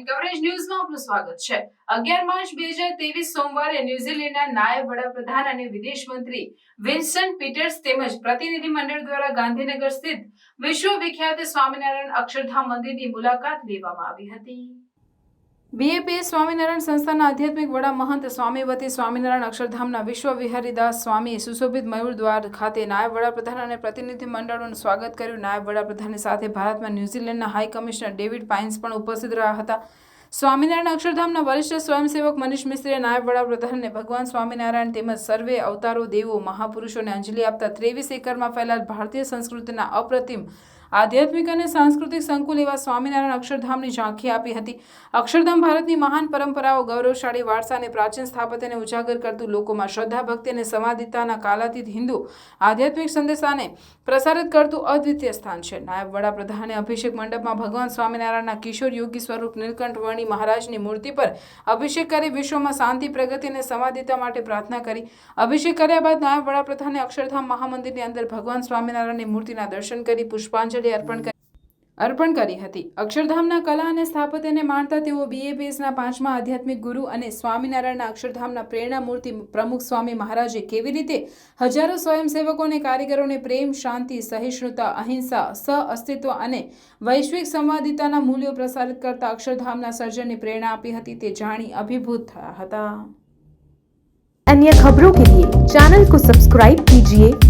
And coverage ન્યૂઝમાં આપનું સ્વાગત છે. અગિયાર માર્ચ બે હજાર ત્રેવીસ સોમવારે ન્યુઝીલેન્ડના નાયબ વડાપ્રધાન અને વિદેશ મંત્રી વિન્સન પીટર્સ તેમજ પ્રતિનિધિ મંડળ દ્વારા ગાંધીનગર સ્થિત વિશ્વ વિખ્યાત સ્વામિનારાયણ અક્ષરધામ મંદિરની મુલાકાત લેવામાં આવી હતી. બીએપીએ સ્વામિનારાયણ સંસ્થાના આધ્યાત્મિક વડા મહંત સ્વામીવતી સ્વામિનારાયણ અક્ષરધામના વિશ્વ વિહારીદાસ સ્વામી સુશોભિત મયુર દ્વાર ખાતે નાયબ વડાપ્રધાન અને પ્રતિનિધિ મંડળોનું સ્વાગત કર્યું. નાયબ વડાપ્રધાનની સાથે ભારતમાં ન્યૂઝીલેન્ડના હાઈ કમિશનર ડેવિડ પાઇન્સ પણ ઉપસ્થિત રહ્યા હતા. સ્વામિનારાયણ અક્ષરધામના વરિષ્ઠ સ્વયંસેવક મનીષ મિશ્રીએ નાયબ વડાપ્રધાનને ભગવાન સ્વામિનારાયણ તેમજ સર્વે અવતારો દેવો મહાપુરુષોને અંજલિ આપતા ત્રેવીસ એકરમાં ફેલાયેલ ભારતીય સંસ્કૃતિના અપ્રતિમ આધ્યાત્મિક અને સાંસ્કૃતિક સંકુલ એવા સ્વામિનારાયણ અક્ષરધામની ઝાંખી આપી હતી. અક્ષરધામ ભારતની મહાન પરંપરાઓ, ગૌરવશાળી વારસા અને પ્રાચીન સ્થાપત્યને ઉજાગર કરતું લોકોમાં શ્રદ્ધા, ભક્તિ અને સમાધિતાના કાલાતીત હિન્દુ આધ્યાત્મિક સંદેશાને પ્રસારિત કરતું અદ્વિતીય સ્થાન છે. નાયબ વડાપ્રધાને અભિષેક મંડપમાં ભગવાન સ્વામિનારાયણના કિશોર યોગી સ્વરૂપ નીલકંઠ વર્ણી મહારાજની મૂર્તિ પર અભિષેક કરી વિશ્વમાં શાંતિ, પ્રગતિ અને સમાધિતા માટે પ્રાર્થના કરી. અભિષેક કર્યા બાદ નાયબ વડાપ્રધાને અક્ષરધામ મહામંદિરની અંદર ભગવાન સ્વામિનારાયણની મૂર્તિના દર્શન કરી, પુષ્પાંજલિ હેઠળ અર્પણ કરી અર્પણ કરી હતી. અક્ષરધામના કલા અને સ્થાપત્યને માણતા તેઓ બીએ પાંચમા આધ્યાત્મિક ગુરુ અને સ્વામિનારાયણના અક્ષરધામના પ્રેરણામૂર્તિ પ્રમુખ સ્વામી મહારાજે કેવી રીતે હજારો સ્વયંસેવકો અને કારીગરોને પ્રેમ, શાંતિ, સહિષ્ણુતા, અહિંસા સહઅસ્તિત્વ અને વૈશ્વિક સંવાદિતાના મૂલ્યો પ્રસારિત કરતા અક્ષરધામના સર્જનને પ્રેરણા આપી હતી તે જાણી અભિભૂત થયા હતા. અન્ય ખબરો કે ચેનલ કો સબસ્ક્રાઇબ કીજીએ.